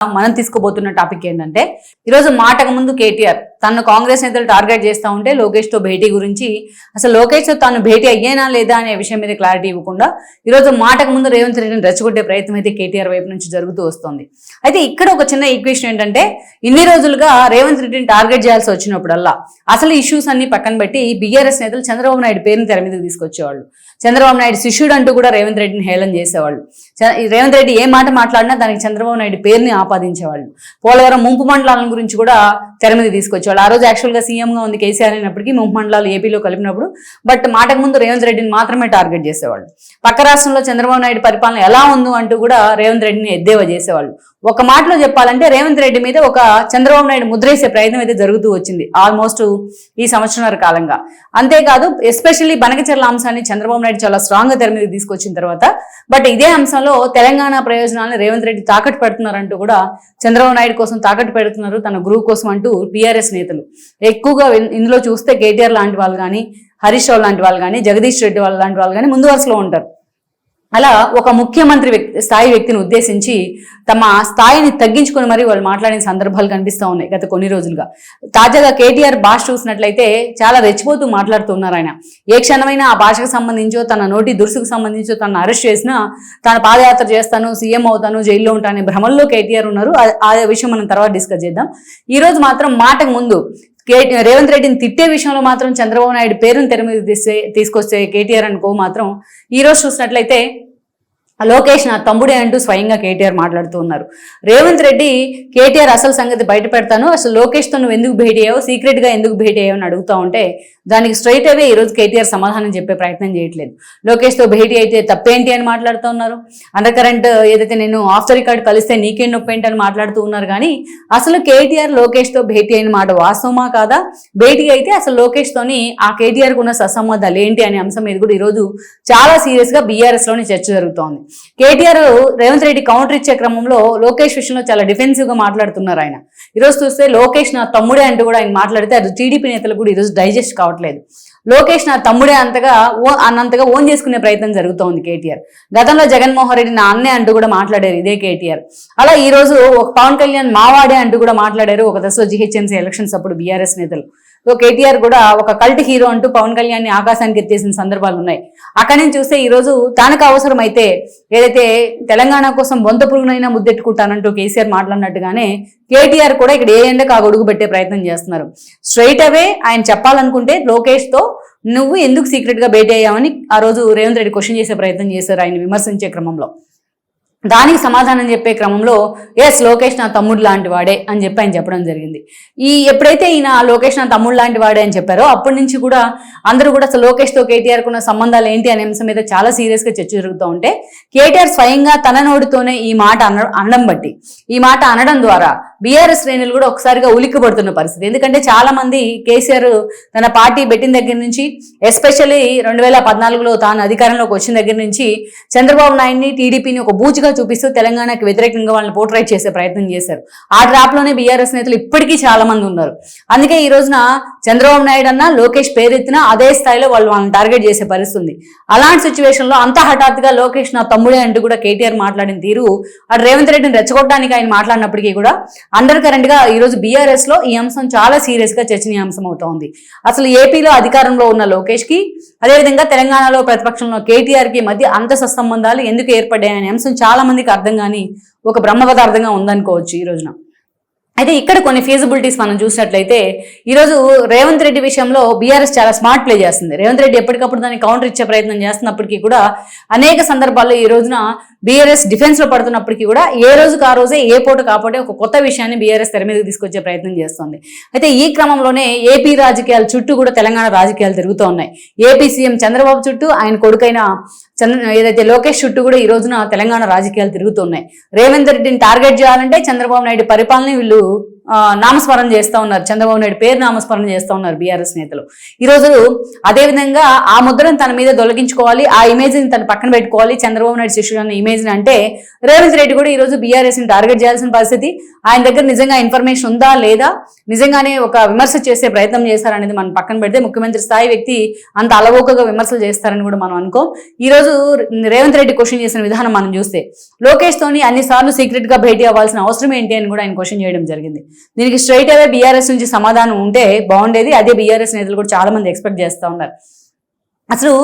మనం తీసుకోబోతున్న టాపిక్ ఏంటంటే ఈరోజు మాటకు ముందు కేటీఆర్ తను కాంగ్రెస్ నేతలు టార్గెట్ చేస్తూ ఉంటే లోకేష్తో భేటీ గురించి అసలు లోకేష్తో తాను భేటీ అయ్యేనా లేదా అనే విషయం మీద క్లారిటీ ఇవ్వకుండా ఈరోజు మాటకు ముందు రేవంత్ రెడ్డిని రెచ్చగొట్టే ప్రయత్నం అయితే కేటీఆర్ వైపు నుంచి జరుగుతూ వస్తుంది. అయితే ఇక్కడ ఒక చిన్న ఈక్వేషన్ ఏంటంటే ఇన్ని రోజులుగా రేవంత్ రెడ్డిని టార్గెట్ చేయాల్సి వచ్చినప్పుడల్లా అసలు ఇష్యూస్ అన్ని పక్కన పెట్టి బీఆర్ఎస్ నేతలు చంద్రబాబు నాయుడు పేరుని తెర మీదకి తీసుకొచ్చేవాళ్ళు. చంద్రబాబు నాయుడు శిష్యుడు అంటూ కూడా రేవంత్ రెడ్డిని హేళన చేసేవాళ్ళు. రేవంత్ రెడ్డి ఏ మాట మాట్లాడినా దానికి చంద్రబాబు నాయుడు పేరుని ఆపాదించేవాళ్ళు. పోలవరం ముంపు మండలాల గురించి కూడా తెర మీద తీసుకొచ్చేవాళ్ళు. ఆ రోజు యాక్చువల్గా సీఎంగా ఉంది కేసీఆర్ అయినప్పటికీ ముంపు మండలాలు ఏపీలో కలిపినప్పుడు బట్ మాటకు ముందు రేవంత్ రెడ్డిని మాత్రమే టార్గెట్ చేసేవాళ్ళు. పక్క రాష్ట్రంలో చంద్రబాబు నాయుడు పరిపాలన ఎలా ఉందో అంటూ కూడా రేవంత్ రెడ్డిని ఎద్దేవా చేసేవాళ్ళు. ఒక మాటలో చెప్పాలంటే రేవంత్ రెడ్డి మీద ఒక చంద్రబాబు నాయుడు ముద్రేసే ప్రయత్నం అయితే జరుగుతూ వచ్చింది ఆల్మోస్ట్ ఈ సంవత్సరాల కాలంగా. అంతేకాదు ఎస్పెషల్లీ బనకచర్ల అంశాన్ని చంద్రబాబు నాయుడు చాలా స్ట్రాంగ్గా తెర మీద తీసుకొచ్చిన తర్వాత బట్ ఇదే అంశంలో తెలంగాణ ప్రయోజనాలను రేవంత్ రెడ్డి తాకట్టు పెడుతున్నారంటూ కూడా చంద్రబాబు నాయుడు కోసం తాకట్టు పెడుతున్నారు తన గ్రూప్ కోసం అంటూ పిఆర్ఎస్ నేతలు. ఎక్కువగా ఇందులో చూస్తే కేటీఆర్ లాంటి వాళ్ళు కానీ హరీష్ రావు లాంటి వాళ్ళు కానీ జగదీష్ రెడ్డి వాళ్ళు లాంటి వాళ్ళు కానీ ముందు వరుసలో ఉంటారు. అలా ఒక ముఖ్యమంత్రి వ్యక్తి స్థాయి వ్యక్తిని ఉద్దేశించి తమ స్థాయిని తగ్గించుకొని మరి వాళ్ళు మాట్లాడిన సందర్భాలు కనిపిస్తూ ఉన్నాయి గత కొన్ని రోజులుగా. తాజాగా కేటీఆర్ భాష చూసినట్లయితే చాలా రెచ్చిపోతూ మాట్లాడుతున్నారు ఆయన. ఏ క్షణమైనా ఆ భాషకు సంబంధించో తన నోటి దురుసుకు సంబంధించో తను అరెస్ట్ చేసినా తాను పాదయాత్ర చేస్తాను సీఎం అవుతాను జైల్లో ఉంటాను భ్రమంలో కేటీఆర్ ఉన్నారు. ఆ- విషయం మనం తర్వాత డిస్కస్ చేద్దాం. ఈ రోజు మాత్రం మాటకు ముందు రేవంత్ రెడ్డిని తిట్టే విషయంలో మాత్రం చంద్రబాబు నాయుడు పేరును తెర మీద తీసుకొస్తే కేటీఆర్ అనుకో మాత్రం ఈ రోజు చూసినట్లయితే లోకేష్ నా తమ్ముడే అంటూ స్వయంగా కేటీఆర్ మాట్లాడుతూ ఉన్నారు. రేవంత్ రెడ్డి కేటీఆర్ అసలు సంగతి బయట పెడతాను అసలు లోకేష్తో నువ్వు ఎందుకు భేటీ అయ్యావు సీక్రెట్గా ఎందుకు భేటీ అయ్యావు అని అడుగుతా ఉంటే దానికి స్ట్రైట్ అవే ఈ రోజు కేటీఆర్ సమాధానం చెప్పే ప్రయత్నం చేయట్లేదు. లోకేష్తో భేటీ అయితే తప్పేంటి అని మాట్లాడుతూ ఉన్నారు. అండర్ కరెంట్ ఏదైతే నేను ఆఫ్టర్ రికార్డ్ కలిస్తే నీకేం నొప్పి ఏంటి అని మాట్లాడుతూ ఉన్నారు. కానీ అసలు కేటీఆర్ లోకేష్తో భేటీ అయిన మాట వాస్తవమా కాదా? భేటీ అయితే అసలు లోకేష్ తోని ఆ కేటీఆర్కు ఉన్న ససంబంధాలు ఏంటి అనే అంశం మీద కూడా ఈరోజు చాలా సీరియస్గా చర్చ జరుగుతోంది. కేటీఆర్ రేవంత్ రెడ్డి కౌంటర్ ఇచ్చే క్రమంలో లోకేష్ విషయంలో చాలా డిఫెన్సివ్గా మాట్లాడుతున్నారు ఆయన. ఈరోజు చూస్తే లోకేష్ నా తమ్ముడే అంటూ కూడా ఆయన మాట్లాడితే అది టీడీపీ నేతలు కూడా ఈరోజు డైజెస్ట్ కావట్లేదు. లోకేష్ నా తమ్ముడే అంతగా ఓ అన్నంతగా ఓన్ చేసుకునే ప్రయత్నం జరుగుతోంది కేటీఆర్. గతంలో జగన్మోహన్ రెడ్డి నా అన్నే అంటూ కూడా మాట్లాడారు ఇదే కేటీఆర్. అలా ఈ రోజు ఒక పవన్ కళ్యాణ్ మావాడే అంటూ కూడా మాట్లాడారు ఒక దశలో జిహెచ్ఎంసీ ఎలక్షన్స్ అప్పుడు బీఆర్ఎస్ నేతలు. సో కేటీఆర్ కూడా ఒక కల్ట్ హీరో అంటూ పవన్ కళ్యాణ్ని ఆకాశానికి ఎత్తేసిన సందర్భాలు ఉన్నాయి. అక్కడి నుంచి చూస్తే ఈ రోజు తనకు అవసరమైతే ఏదైతే తెలంగాణ కోసం బొంత పురుగునైనా ముద్దెట్టుకుంటానంటూ కేసీఆర్ మాట్లాడినట్టుగానే కేటీఆర్ కూడా ఇక్కడ ఏ ఎండకు ఆ గొడుగు పెట్టే ప్రయత్నం చేస్తున్నారు. స్ట్రైట్ అవే ఆయన చెప్పాలనుకుంటే లోకేష్తో నువ్వు ఎందుకు సీక్రెట్గా భేటీ అయ్యావని ఆ రోజు రేవంత్ రెడ్డి క్వశ్చన్ చేసే ప్రయత్నం చేశారు ఆయన విమర్శించే క్రమంలో. దానికి సమాధానం చెప్పే క్రమంలో ఎస్ లోకేష్ నా తమ్ముడు లాంటి వాడే అని చెప్పి ఆయన చెప్పడం జరిగింది. ఈ ఎప్పుడైతే ఈయన లోకేష్ నా తమ్ముడు లాంటి వాడే అని చెప్పారో అప్పటి నుంచి కూడా అందరూ కూడా అసలు లోకేష్తో కేటీఆర్ ఉన్న సంబంధాలు ఏంటి అనే అంశం మీద చాలా సీరియస్గా చర్చ జరుగుతూ ఉంటే కేటీఆర్ స్వయంగా తన నోటితోనే ఈ మాట అన అనడం బట్టి ఈ మాట అనడం ద్వారా బీఆర్ఎస్ శ్రేణులు కూడా ఒకసారిగా ఉలిక్కిపడుతున్న పరిస్థితి. ఎందుకంటే చాలా మంది కేసీఆర్ తన పార్టీ పెట్టిన దగ్గర నుంచి ఎస్పెషల్లీ రెండు వేల పద్నాలుగులో తాను అధికారంలోకి వచ్చిన దగ్గర నుంచి చంద్రబాబు నాయుడిని టీడీపీని ఒక బూచిగా చూపిస్తూ తెలంగాణకి వ్యతిరేకంగా వాళ్ళని పోర్ట్రైట్ చేసే ప్రయత్నం చేశారు. ఆ ట్రాప్లోనే బీఆర్ఎస్ నేతలు ఇప్పటికీ చాలా మంది ఉన్నారు. అందుకే ఈ రోజున చంద్రబాబు నాయుడు అన్న లోకేష్ పేరెత్తినా అదే స్థాయిలో వాళ్ళు వాళ్ళని టార్గెట్ చేసే పరిస్థితుంది. అలాంటి సిచ్యువేషన్లో అంత హఠాత్తుగా లోకేష్ నా తమ్ముడే అంటూ కూడా కేటీఆర్ మాట్లాడిన తీరు అటు రేవంత్ రెడ్డిని రెచ్చగొట్టడానికి ఆయన మాట్లాడినప్పటికీ కూడా అండర్ కరెంట్గా ఈ రోజు బీఆర్ఎస్లో ఈ అంశం చాలా సీరియస్గా చర్చనీయాంశం అవుతోంది. అసలు ఏపీలో అధికారంలో ఉన్న లోకేష్కి అదేవిధంగా తెలంగాణలో ప్రతిపక్షంలో కేటీఆర్కి మధ్య అంత సత్సంబంధాలు ఎందుకు ఏర్పడ్డాయనే అంశం చాలా మందికి అర్థం కానీ ఒక బ్రహ్మ పదార్థంగా ఉందనుకోవచ్చు ఈ రోజున. అయితే ఇక్కడ కొన్ని ఫీజిబిలిటీస్ మనం చూసినట్లయితే ఈరోజు రేవంత్ రెడ్డి విషయంలో బీఆర్ఎస్ చాలా స్మార్ట్ ప్లే చేస్తుంది. రేవంత్ రెడ్డి ఎప్పటికప్పుడు దాన్ని కౌంటర్ ఇచ్చే ప్రయత్నం చేస్తున్నప్పటికీ కూడా అనేక సందర్భాల్లో ఈ రోజున బీఆర్ఎస్ డిఫెన్స్లో పడుతున్నప్పటికీ కూడా ఏ రోజుకు ఆ రోజే ఏ పూట కాపోతే ఒక కొత్త విషయాన్ని బీఆర్ఎస్ తెర మీదకి తీసుకొచ్చే ప్రయత్నం చేస్తుంది. అయితే ఈ క్రమంలోనే ఏపీ రాజకీయాల చుట్టూ కూడా తెలంగాణ రాజకీయాలు తిరుగుతూ ఉన్నాయి. ఏపీ సీఎం చంద్రబాబు చుట్టూ ఆయన కొడుకైన చంద్ర ఏదైతే లోకేష్ చుట్టూ కూడా ఈ రోజున తెలంగాణ రాజకీయాలు తిరుగుతున్నాయి. రేవంత్ రెడ్డిని టార్గెట్ చేయాలంటే చంద్రబాబు నాయుడు పరిపాలన వీళ్ళు నామస్మరణ చేస్తా ఉన్నారు. చంద్రబాబు నాయుడు పేరు నామస్మరణ చేస్తా ఉన్నారు బీఆర్ఎస్ నేతలు. ఈరోజు అదేవిధంగా ఆ ముద్రను తన మీద తొలగించుకోవాలి ఆ ఇమేజ్ని తన పక్కన పెట్టుకోవాలి. చంద్రబాబు నాయుడు శిష్యుడు అన్న ఇమేజ్ని అంటే రేవంత్ రెడ్డి కూడా ఈ రోజు ని టార్గెట్ చేయాల్సిన పరిస్థితి. ఆయన దగ్గర నిజంగా ఇన్ఫర్మేషన్ ఉందా లేదా? నిజంగానే ఒక విమర్శ చేసే ప్రయత్నం చేస్తారనేది మనం పక్కన పెడితే ముఖ్యమంత్రి స్థాయి వ్యక్తి అంత అలవోకగా విమర్శలు చేస్తారని కూడా మనం అనుకోం. ఈ రోజు రేవంత్ రెడ్డి క్వశ్చన్ చేసిన విధానం మనం చూస్తే లోకేష్ తోని అన్ని సార్లు సీక్రెట్గా భేటీ అవ్వాల్సిన అవసరం ఏంటి అని కూడా ఆయన క్వశ్చన్ చేయడం జరిగింది. దీనికి స్ట్రైట్ అవే బీఆర్ఎస్ నుంచి సమాధానం ఉంటే బాగుండేది. అదే బీఆర్ఎస్ నేతలు కూడా చాలా మంది ఎక్స్పెక్ట్ చేస్తా ఉన్నారు. అసలు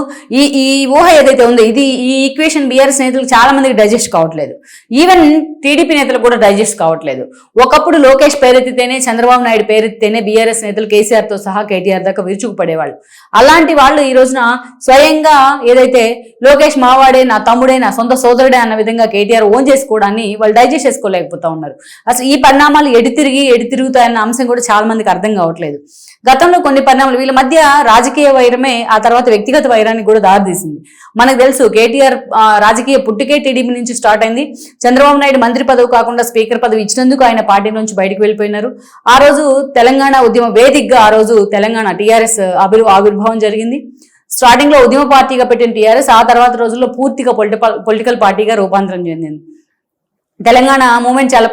ఈ ఈ ఊహ ఏదైతే ఉందో ఇది ఈ ఈక్వేషన్ బీఆర్ఎస్ నేతలకు చాలా మందికి డైజెస్ట్ కావట్లేదు. ఈవెన్ టీడీపీ నేతలు కూడా డైజెస్ట్ కావట్లేదు. ఒకప్పుడు లోకేష్ పేరెత్తితేనే చంద్రబాబు నాయుడు పేరెత్తితేనే బీఆర్ఎస్ నేతలు కేసీఆర్తో సహా కేటీఆర్ దాకా విరుచుకుపడేవాళ్ళు. అలాంటి వాళ్ళు ఈ రోజున స్వయంగా ఏదైతే లోకేష్ మావాడే నా తమ్ముడే నా సొంత సోదరుడే అన్న విధంగా కేటీఆర్ ఓన్ చేసుకోవడాన్ని వాళ్ళు డైజెస్ట్ చేసుకోలేకపోతా ఉన్నారు. అసలు ఈ పరిణామాలు ఎడి తిరిగి ఎడి తిరుగుతాయన్న అంశం కూడా చాలా మందికి అర్థం కావట్లేదు. గతంలో కొన్ని పరిణామాలు వీళ్ళ మధ్య రాజకీయ వైరమే ఆ తర్వాత వ్యక్తిగత వైరానికి కూడా దారితీసింది. మనకు తెలుసు కేటీఆర్ రాజకీయ పుట్టుకే టీడీపీ నుంచి స్టార్ట్ అయింది. చంద్రబాబు నాయుడు మంత్రి పదవి కాకుండా స్పీకర్ పదవి ఇచ్చినందుకు ఆయన పార్టీ నుంచి బయటకు వెళ్ళిపోయినారు. ఆ రోజు తెలంగాణ ఉద్యమ వేదికగా ఆ రోజు తెలంగాణ టీఆర్ఎస్ ఆవిర్ ఆవిర్భావం జరిగింది. స్టార్టింగ్లో ఉద్యమ పార్టీగా పెట్టిన టీఆర్ఎస్ ఆ తర్వాత రోజుల్లో పూర్తిగా పొలిటికల్ పొలిటికల్ పార్టీగా రూపాంతరం చెందింది. తెలంగాణ మూమెంట్ చాలా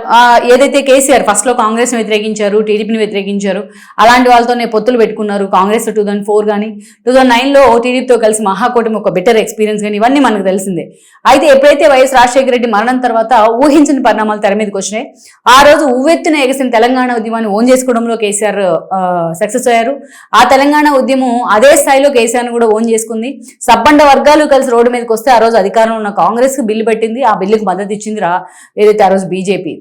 ఏదైతే కేసీఆర్ ఫస్ట్లో కాంగ్రెస్ వ్యతిరేకించారు టీడీపీని వ్యతిరేకించారు అలాంటి వాళ్ళతోనే పొత్తులు పెట్టుకున్నారు కాంగ్రెస్ టూ థౌసండ్ ఫోర్ కానీ టూ థౌసండ్ నైన్లో టీడీపీతో కలిసి మహాకూటమి ఒక బెటర్ ఎక్స్పీరియన్స్ కానీ ఇవన్నీ మనకు తెలిసిందే. అయితే ఎప్పుడైతే వైఎస్ రాజశేఖర రెడ్డి మరణం తర్వాత ఊహించని పరిణామాలు తెర మీదకి వచ్చినాయి ఆ రోజు ఉవ్వెత్తున ఎగసిన తెలంగాణ ఉద్యమాన్ని ఓన్ చేసుకోవడంలో కేసీఆర్ సక్సెస్ అయ్యారు. ఆ తెలంగాణ ఉద్యమం అదే స్థాయిలో కేసీఆర్ కూడా ఓన్ చేసుకుంది. సబ్బండ వర్గాలు కలిసి రోడ్డు మీదకి వస్తే ఆ రోజు అధికారంలో ఉన్న కాంగ్రెస్కి బిల్లు పెట్టింది ఆ బిల్లుకు మద్దతు ఇచ్చింది రా ఏదైతే ఆ రోజు బీజేపీ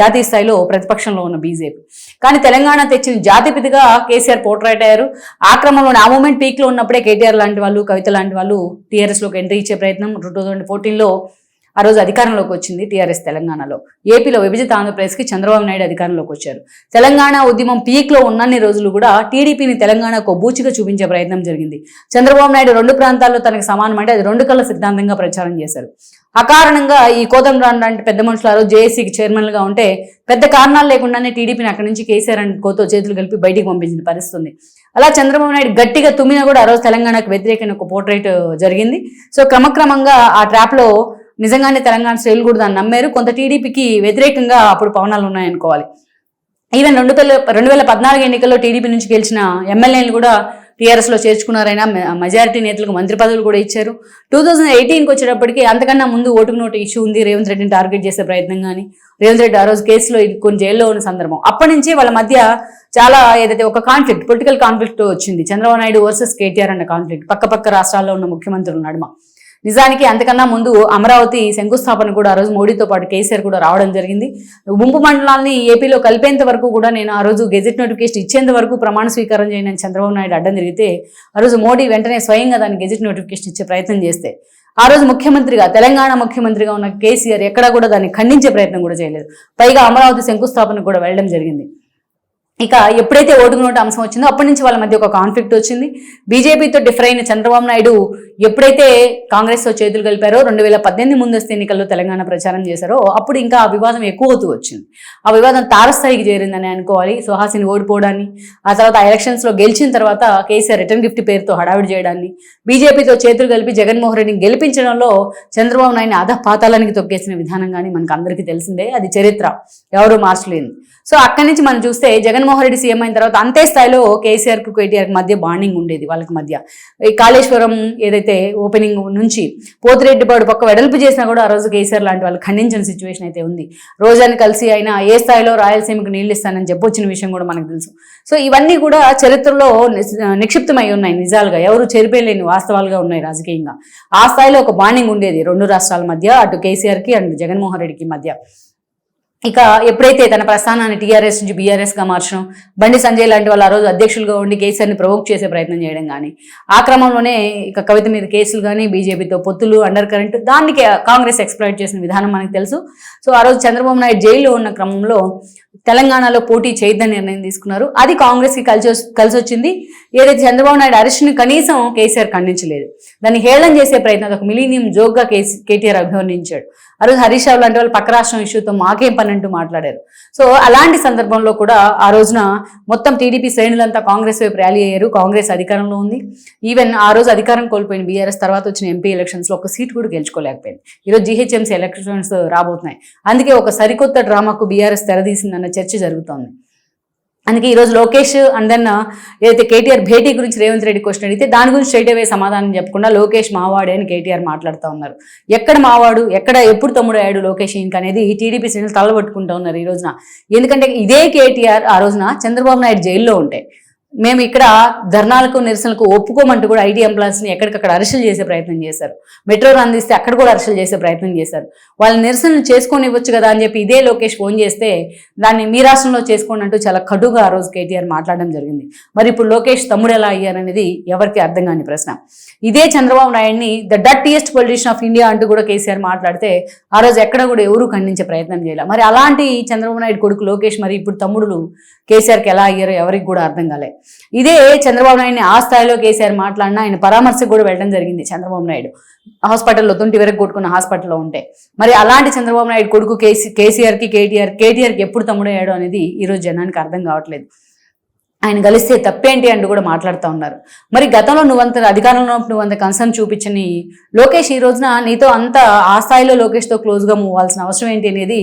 జాతీయ స్థాయిలో ప్రతిపక్షంలో ఉన్న బీజేపీ. కానీ తెలంగాణ తెచ్చిన జాతిపితిగా కేసీఆర్ పోర్ట్రైట్ అయ్యారు. ఆ క్రమంలో ఆ మూమెంట్ పీక్లో ఉన్నప్పుడే కేటీఆర్ లాంటి వాళ్ళు కవిత లాంటి వాళ్ళు టీఆర్ఎస్లోకి ఎంట్రీ ఇచ్చే ప్రయత్నం టూ థౌజండ్ ఫోర్టీన్లో ఆ రోజు అధికారంలోకి వచ్చింది టీఆర్ఎస్ తెలంగాణలో. ఏపీలో విభజిత ఆంధ్రప్రదేశ్కి చంద్రబాబు నాయుడు అధికారంలోకి వచ్చారు. తెలంగాణ ఉద్యమం పీక్లో ఉన్నన్ని రోజులు కూడా టీడీపీని తెలంగాణకు బూచిగా చూపించే ప్రయత్నం జరిగింది. చంద్రబాబు నాయుడు రెండు ప్రాంతాల్లో తనకు సమానం అంటే అది రెండు కళ్ళ సిద్ధాంతంగా ప్రచారం చేశారు. అకారణంగా ఈ కోదండరాం లాంటి పెద్ద మనుషులు ఆ రోజు జేఏసీకి చైర్మన్లుగా ఉంటే పెద్ద కారణాలు లేకుండానే టీడీపీని అక్కడి నుంచి కేసీఆర్ అండ్ కోతో చేతులు కలిపి బయటికి పంపించిన పరిస్థితి ఉంది అలా చంద్రబాబు నాయుడు గట్టిగా తుమ్మినా కూడా ఆ రోజు తెలంగాణకు వ్యతిరేకమైన ఒక పోర్ట్రేట్ జరిగింది. సో క్రమక్రమంగా ఆ ట్రాప్లో నిజంగానే తెలంగాణ శ్రేణులు కూడా దాన్ని నమ్మారు. కొంత టీడీపీకి వ్యతిరేకంగా అప్పుడు పవనాలు ఉన్నాయనుకోవాలి. ఈవెన్ రెండు వేల రెండు వేల పద్నాలుగు ఎన్నికల్లో టీడీపీ నుంచి గెలిచిన ఎమ్మెల్యేలు కూడా టీఆర్ఎస్లో చేర్చుకున్నారైనా మెజారిటీ నేతలకు మంత్రి పదవులు కూడా ఇచ్చారు. టూ థౌజండ్ ఎయిటీన్కి వచ్చేటప్పటికి అంతకన్నా ముందు ఓటుకు నోటు ఇష్యూ ఉంది రేవంత్ రెడ్డిని టార్గెట్ చేసే ప్రయత్నం కానీ రేవంత్ రెడ్డి ఆ రోజు కేసులో కొన్ని జైల్లో ఉన్న సందర్భం. అప్పటి నుంచి వాళ్ళ మధ్య చాలా ఏదైతే ఒక కాన్ఫ్లిక్ట్ పొలిటికల్ కాన్ఫ్లిక్ట్ వచ్చింది. చంద్రబాబు నాయుడు వర్సెస్ కేటీఆర్ అన్న కాన్ఫ్లిక్ట్ పక్క పక్క రాష్ట్రాల్లో ఉన్న ముఖ్యమంత్రుల నడుమ. నిజానికి అంతకన్నా ముందు అమరావతి శంకుస్థాపన కూడా ఆ రోజు మోడీతో పాటు కేసీఆర్ కూడా రావడం జరిగింది. ముంపు మండలాన్ని ఏపీలో కలిపేంత వరకు కూడా నేను ఆ రోజు గెజెట్ నోటిఫికేషన్ ఇచ్చేంత వరకు ప్రమాణ స్వీకారం చేయని చంద్రబాబు నాయుడు అడ్డం జరిగితే ఆ రోజు మోడీ వెంటనే స్వయంగా దాన్ని గెజెట్ నోటిఫికేషన్ ఇచ్చే ప్రయత్నం చేస్తే ఆ రోజు ముఖ్యమంత్రిగా తెలంగాణ ముఖ్యమంత్రిగా ఉన్న కేసీఆర్ ఎక్కడా కూడా దాన్ని ఖండించే ప్రయత్నం కూడా చేయలేదు. పైగా అమరావతి శంకుస్థాపన కూడా వెళ్ళడం జరిగింది. ఇక ఎప్పుడైతే ఓటుకు నోటు అంశం వచ్చిందో అప్పటి నుంచి వాళ్ళ మధ్య ఒక కాన్ఫ్లిక్ట్ వచ్చింది. బీజేపీతో డిఫర్ అయిన చంద్రబాబు నాయుడు ఎప్పుడైతే కాంగ్రెస్తో చేతులు కలిపారో రెండు వేల పద్దెనిమిది ముందస్తు ఎన్నికల్లో తెలంగాణ ప్రచారం చేశారో అప్పుడు ఇంకా ఆ వివాదం ఎక్కువ అవుతూ వచ్చింది. ఆ వివాదం తారస్థాయికి చేరిందని అనుకోవాలి. సుహాసిని ఓడిపోవడాన్ని ఆ తర్వాత ఎలక్షన్స్లో ఎలక్షన్స్లో గెలిచిన తర్వాత కేసీఆర్ రిటర్న్ గిఫ్ట్ పేరుతో హడావిడి చేయడాన్ని బీజేపీతో చేతులు కలిపి జగన్మోహన్ రెడ్డిని గెలిపించడంలో చంద్రబాబు నాయుడిని అధపాతాలానికి తొక్కేసిన విధానం కానీ మనకు అందరికీ తెలిసిందే. అది చరిత్ర. ఎవరూ మార్చలేదు సో అక్కడి నుంచి మనం చూస్తే జగన్మోహన్ రెడ్డి సీఎం అయిన తర్వాత అంతే స్థాయిలో కేసీఆర్కు కేటీఆర్కి మధ్య బాండింగ్ ఉండేది వాళ్ళకి మధ్య. ఈ కాళేశ్వరం ఏదైతే ఓపెనింగ్ నుంచి పోతిరెడ్డిపాడు పక్క వెడల్పు చేసినా కూడా ఆ రోజు కేసీఆర్ లాంటి వాళ్ళు ఖండించిన సిచ్యువేషన్ అయితే ఉంది. రోజాని కలిసి అయినా ఏ స్థాయిలో రాయలసీమకు నీళ్ళు ఇస్తానని చెప్పొచ్చిన విషయం కూడా మనకు తెలుసు. సో ఇవన్నీ కూడా చరిత్రలో నిక్షిప్తమై ఉన్నాయి నిజాలుగా. ఎవరు చెరిపేయలేని వాస్తవాలుగా ఉన్నాయి రాజకీయంగా. ఆ స్థాయిలో ఒక బాండింగ్ ఉండేది రెండు రాష్ట్రాల మధ్య అటు కేసీఆర్కి అండ్ జగన్మోహన్ రెడ్డికి మధ్య. ఇక ఎప్పుడైతే తన ప్రస్థానాన్ని టీఆర్ఎస్ నుంచి బీఆర్ఎస్గా మార్చడం బండి సంజయ్ లాంటి వాళ్ళు ఆ రోజు అధ్యక్షులుగా ఉండి కేసీఆర్ని ప్రవోక్ చేసే ప్రయత్నం చేయడం కానీ ఆ క్రమంలోనే ఇక కవిత మీద కేసులు కానీ బీజేపీతో పొత్తులు అండర్ కరెంట్ దాన్ని కాంగ్రెస్ ఎక్స్ప్లాయిట్ చేసిన విధానం మనకు తెలుసు. సో ఆ రోజు చంద్రబాబు నాయుడు జైల్లో ఉన్న క్రమంలో తెలంగాణలో పోటీ చేయొద్దని నిర్ణయం తీసుకున్నారు. అది కాంగ్రెస్కి కలిసి కలిసి వచ్చింది ఏదైతే చంద్రబాబు నాయుడు అరెస్ట్ని కనీసం కేసీఆర్ ఖండించలేదు. దాన్ని హేళన చేసే ప్రయత్నం ఒక మిలీనియం జోగ్గా కేసీ కేటీఆర్ అభివర్ణించాడు. ఆ రోజు హరీష్ రావు లాంటి వాళ్ళు పక్క రాష్ట్రం ఇష్యూతో మాకేం పని అంటూ మాట్లాడారు. సో అలాంటి సందర్భంలో కూడా ఆ రోజున మొత్తం టీడీపీ శ్రేణులంతా కాంగ్రెస్ వైపు ర్యాలీ అయ్యారు. కాంగ్రెస్ అధికారంలో ఉంది. ఈవెన్ ఆ రోజు అధికారం కోల్పోయిన బీఆర్ఎస్ తర్వాత వచ్చిన ఎంపీ ఎలక్షన్స్లో ఒక సీట్ కూడా గెలుచుకోలేకపోయింది. ఈరోజు జీహెచ్ఎంసీ ఎలక్షన్స్ రాబోతున్నాయి. అందుకే ఒక సరికొత్త డ్రామాకు బీఆర్ఎస్ తెరదీసిందన్న చర్చ జరుగుతోంది. అందుకే ఈరోజు లోకేష్ అండ్ దెన్ ఏదైతే కేటీఆర్ భేటీ గురించి రేవంత్ రెడ్డి క్వశ్చన్ అడిగితే దాని గురించి స్ట్రైట్ అవే సమాధానం చెప్పకుండా లోకేష్ మావాడే అని కేటీఆర్ మాట్లాడుతూ ఉన్నారు. ఎక్కడ మావాడు ఎక్కడ ఎప్పుడు తమ్ముడు అయ్యాడు లోకేష్ ఇంక అనేది టీడీపీ శ్రేణులు తలబట్టుకుంటూ ఉన్నారు ఈ రోజున. ఎందుకంటే ఇదే కేటీఆర్ ఆ రోజున చంద్రబాబు నాయుడు జైల్లో ఉంటాయి మేము ఇక్కడ ధర్నాలకు నిరసనలకు ఒప్పుకోమంటూ కూడా ఐటీ ఎంప్లాయీస్ని ఎక్కడికక్కడ అరెస్టులు చేసే ప్రయత్నం చేశారు. మెట్రో అందిస్తే అక్కడ కూడా అరెస్టులు చేసే ప్రయత్నం చేశారు. వాళ్ళ నిరసనలు చేసుకొని ఇవ్వచ్చు కదా అని చెప్పి ఇదే లోకేష్ ఫోన్ చేస్తే దాన్ని మీ రాష్ట్రంలో చేసుకోండి అంటూ చాలా కటుగా ఆ రోజు కేటీఆర్ మాట్లాడడం జరిగింది. మరి ఇప్పుడు లోకేష్ తమ్ముడు ఎలా అయ్యారనేది ఎవరికి అర్థం కాని ప్రశ్న. ఇదే చంద్రబాబు నాయుడిని the dirtiest politician of India అంటూ కూడా కేసీఆర్ మాట్లాడితే ఆ రోజు ఎక్కడ కూడా ఎవరూ ఖండించే ప్రయత్నం చేయాలి. మరి అలాంటి చంద్రబాబు నాయుడు కొడుకు లోకేష్ మరి ఇప్పుడు తమ్ముడులు కేసీఆర్కి ఎలా అయ్యారో ఎవరికి కూడా అర్థం కాలేదు ఇదే చంద్రబాబు నాయుడిని ఆ స్థాయిలో కేసీఆర్ మాట్లాడినా ఆయన పరామర్శకు కూడా వెళ్ళడం జరిగింది చంద్రబాబు నాయుడు. హాస్పిటల్లో తుంటి వరకు కొట్టుకున్న హాస్పిటల్లో ఉంటే. మరి అలాంటి చంద్రబాబు నాయుడు కొడుకు కేసీ కేసీఆర్కి కేటీఆర్ కేటీఆర్కి ఎప్పుడు తమ్ముడయ్యాడు అనేది ఈరోజు జనానికి అర్థం కావట్లేదు. ఆయన కలిస్తే తప్పేంటి అంటూ కూడా మాట్లాడుతూ ఉన్నారు. మరి గతంలో నువ్వంత అధికారంలో ఉన్నప్పుడు నువ్వు అంత కన్సర్న్ చూపించని లోకేష్ ఈ రోజున నీతో అంత ఆ స్థాయిలో లోకేష్తో క్లోజ్గా మూవ్ అవ్వాల్సిన అవసరం ఏంటి అనేది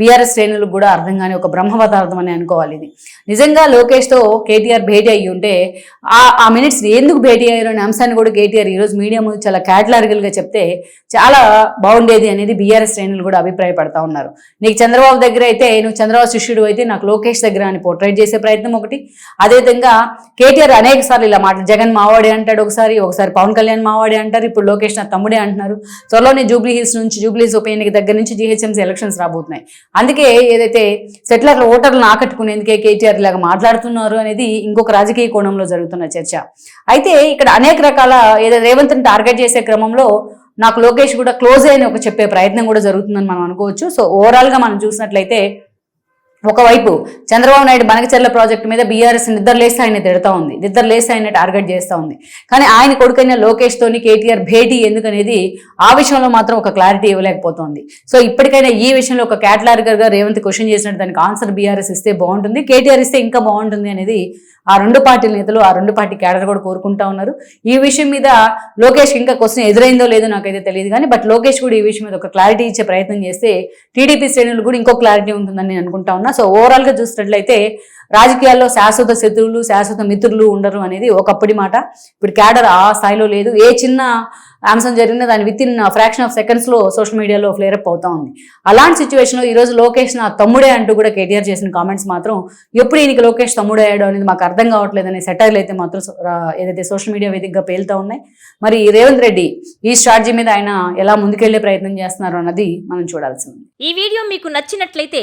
బీఆర్ఎస్ శ్రేణులకు కూడా అర్థం కానీ ఒక బ్రహ్మ పదార్థం అని అనుకోవాలి ఇది. నిజంగా లోకేష్తో కేటీఆర్ భేటీ అయ్యి ఉంటే ఆ ఆ మినిట్స్ ఎందుకు భేటీ అయ్యారు అనే అంశాన్ని కూడా కేటీఆర్ ఈరోజు మీడియా ముందు చాలా క్యాటలారికల్గా చెప్తే చాలా బాగుండేది అనేది బీఆర్ఎస్ శ్రేణులు కూడా అభిప్రాయపడతా ఉన్నారు. నీకు చంద్రబాబు దగ్గర అయితే నువ్వు చంద్రబాబు శిష్యుడు అయితే నాకు లోకేష్ దగ్గర అని పోర్ట్రేట్ చేసే ప్రయత్నం ఒకటి అదేవిధంగా కేటీఆర్ అనేక సార్లు ఇలా మాట జగన్ మావాడే అంటాడు ఒకసారి ఒకసారి పవన్ కళ్యాణ్ మావాడే అంటారు ఇప్పుడు లోకేష్ నా తమ్ముడే అంటున్నారు. త్వరలోనే జూబ్లీ హిల్స్ నుంచి జూబ్లీ హిల్స్ ఉప ఎన్నిక దగ్గర నుంచి జీహెచ్ఎంసీ ఎలక్షన్స్ రాబోతున్నాయి. అందుకే ఏదైతే సెటిలర్ ఓటర్లను ఆకట్టుకునేందుకే కేటీఆర్ ఇలాగ మాట్లాడుతున్నారు అనేది ఇంకొక రాజకీయ కోణంలో జరుగుతున్న చర్చ. అయితే ఇక్కడ అనేక రకాల ఏదో రేవంత్ని టార్గెట్ చేసే క్రమంలో నాకు లోకేష్ కూడా క్లోజ్ అయిన ఒక చెప్పే ప్రయత్నం కూడా జరుగుతుందని మనం అనుకోవచ్చు. సో ఓవరాల్గా మనం చూసినట్లయితే ఒకవైపు చంద్రబాబు నాయుడు బనకచెర్ల ప్రాజెక్టు మీద బీఆర్ఎస్ నిద్రలేసి ఆయన తిడతా ఉంది. నిద్రలేసి ఆయన టార్గెట్ చేస్తూ ఉంది. కానీ ఆయన కొడుకైన లోకేష్ తోని కేటీఆర్ భేటీ ఎందుకనేది ఆ విషయంలో మాత్రం ఒక క్లారిటీ ఇవ్వలేకపోతోంది. సో ఇప్పటికైనా ఈ విషయంలో ఒక క్యాటలారికల్గా రేవంత్ క్వశ్చన్ చేసినట్టు దానికి ఆన్సర్ బీఆర్ఎస్ ఇస్తే బాగుంటుంది కేటీఆర్ ఇస్తే ఇంకా బాగుంటుంది అనేది ఆ రెండు పార్టీల నేతలు ఆ రెండు పార్టీ క్యాడర్ కూడా కోరుకుంటా ఉన్నారు. ఈ విషయం మీద లోకేష్ ఇంకా క్వశ్చన్ ఎదురైందో లేదో నాకైతే తెలియదు కానీ బట్ లోకేష్ కూడా ఈ విషయం మీద ఒక క్లారిటీ ఇచ్చే ప్రయత్నం చేస్తే టీడీపీ శ్రేణులు కూడా ఇంకో క్లారిటీ ఉంటుందని నేను అనుకుంటా ఉన్నా. సో ఓవరాల్గా చూసినట్లయితే రాజకీయాల్లో శాశ్వత శత్రువులు శాశ్వత మిత్రులు ఉండరు అనేది ఒకప్పటి మాట. ఇప్పుడు క్యాడర్ ఆ స్థాయిలో లేదు. ఏ చిన్న అంశం జరిగినా దాని విత్ ఇన్ ఫ్రాక్షన్ ఆఫ్ సెకండ్స్లో సోషల్ మీడియాలో ఫ్లేరప్ అవుతా ఉంది. అలాంటి సిచ్యువేషన్లో ఈరోజు ఈ రోజు లోకేష్ నా తమ్ముడే అంటూ కూడా కేటీఆర్ చేసిన కామెంట్స్ మాత్రం ఎప్పుడు ఈయనకి లోకేష్ తమ్ముడే అయ్యాడు అనేది మాకు అర్థం కావట్లేదు అనే సెటర్లు అయితే మాత్రం ఏదైతే సోషల్ మీడియా వేదికగా పేలుతా ఉన్నాయి. మరి రేవంత్ రెడ్డి ఈ స్ట్రాటజీ మీద ఆయన ఎలా ముందుకెళ్ళే ప్రయత్నం చేస్తున్నారు అన్నది మనం చూడాల్సి ఉంది. ఈ వీడియో మీకు నచ్చినట్లయితే